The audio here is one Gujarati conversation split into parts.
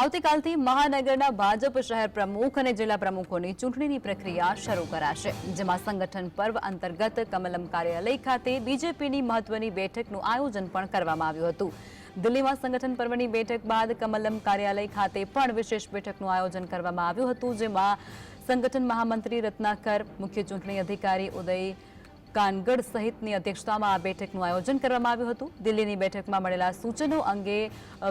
આવતીકાલથી મહાનગરના ભાજપ શહેર પ્રમુખ અને જિલ્લા પ્રમુખોની ચૂંટણીની પ્રક્રિયા શરૂ કરાશે, જેમાં સંગઠન પર્વ અંતર્ગત કમલમ કાર્યાલય ખાતે બીજેપીની મહત્વની બેઠકનું આયોજન પણ કરવામાં આવ્યું હતું. દિલ્હીમાં સંગઠન પર્વની બેઠક બાદ કમલમ કાર્યાલય ખાતે પણ વિશેષ બેઠકનું આયોજન કરવામાં આવ્યું હતું, જેમાં સંગઠન મહામંત્રી રત્નાકર, મુખ્ય ચૂંટણી અધિકારી ઉદય કાનગડ સહિતની અધ્યક્ષતામાં આ બેઠકનું આયોજન કરવામાં આવ્યું હતું. દિલ્હીની બેઠકમાં મળેલા સૂચનો અંગે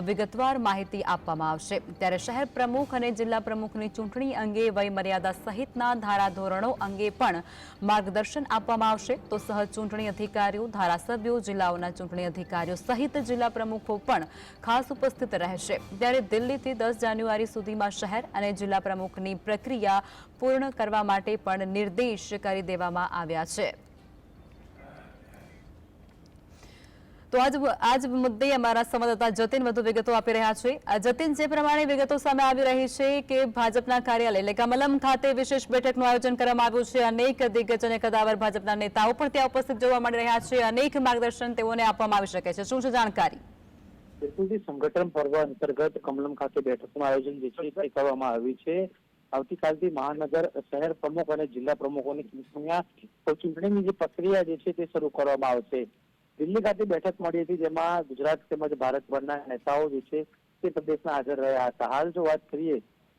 વિગતવાર માહિતી આપવામાં આવશે. ત્યારે શહેર પ્રમુખ અને જિલ્લા પ્રમુખની ચૂંટણી અંગે વયમર્યાદા સહિતના ધારાધોરણો અંગે પણ માર્ગદર્શન આપવામાં આવશે. તો સહ ચૂંટણી અધિકારીઓ, ધારાસભ્યો, જિલ્લાઓના ચૂંટણી અધિકારીઓ સહિત જિલ્લા પ્રમુખો પણ ખાસ ઉપસ્થિત રહેશે. ત્યારે દિલ્હીથી દસ જાન્યુઆરી સુધીમાં શહેર અને જિલ્લા પ્રમુખની પ્રક્રિયા પૂર્ણ કરવા માટે પણ નિર્દેશ કરી દેવામાં આવ્યા છે. તો આજ આજ મુદ્દે અમારા સંવાદદાતા જતીન વધુ વિગતો આપી રહ્યા છે. જતીન, જે પ્રમાણે વિગતો સામે આવી રહી છે કે ભાજપના કાર્યાલય એટલે કમલમ ખાતે વિશેષ બેઠકનું આયોજન કરવામાં આવ્યું છે. અનેક દિગ્ગજ અને કદાવર ભાજપના નેતાઓ પણ ત્યાં ઉપસ્થિત જોવા મળી રહ્યા છે. અનેક માર્ગદર્શન તેઓને આપવામાં આવી શકે છે. શું છે જાણકારી? સંગઠન પર્વ અંતર્ગત કમલમ ખાતે બેઠકનું આયોજન જે છે કરવામાં આવ્યું છે. આવતીકાલથી મહાનગર શહેર પ્રમુખ અને જિલ્લા પ્રમુખોની ચૂંટણીની જે પ્રક્રિયા જે છે તે શરૂ કરવામાં આવશે. દિલ્હી ખાતે બેઠક મળી હતી જેમાં ગુજરાત તેમજ ભારતભરના નેતાઓ જે છે તે પ્રદેશમાં હાજર રહ્યા હતા. હાલ જો વાત કરીએ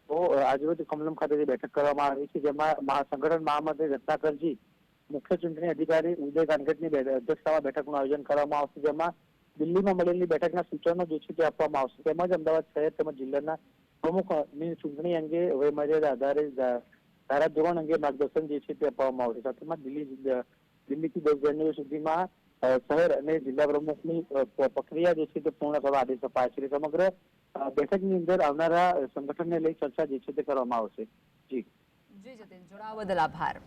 તો આજરોજ કમલમ ખાતે બેઠક કરવામાં આવી છે જેમાં સંગઠન મહામંત્રી રત્નાકરજી મુખ્ય ચૂંટણી અધિકારી ઉદય કાનગટની અધ્યક્ષતામાં બેઠકનું આયોજન કરવામાં આવશે જેમાં દિલ્હીમાં મળેલી બેઠકના સૂચનો જે છે તે આપવામાં આવશે. તેમજ અમદાવાદ શહેર તેમજ જિલ્લાના પ્રમુખની ચૂંટણી અંગે વયમર્યાદા આધારે ધારા ધારાધોરણ અંગે માર્ગદર્શન જે છે તે આપવામાં આવશે. સાથેમાં દિલ્હી, દિલ્હીથી દસ જાન્યુઆરી સુધીમાં શહેર અને જિલ્લા પ્રમુખની પ્રક્રિયા જે છે તે પૂર્ણ કરવા આદેશ અપાયા છે સમગ્ર બેઠકની અંદર આવનારા સંગઠનને લઈ ચર્ચા જે છે તે કરવામાં આવશે. જી. જી જતીન, જોડાવા બદલ આભાર.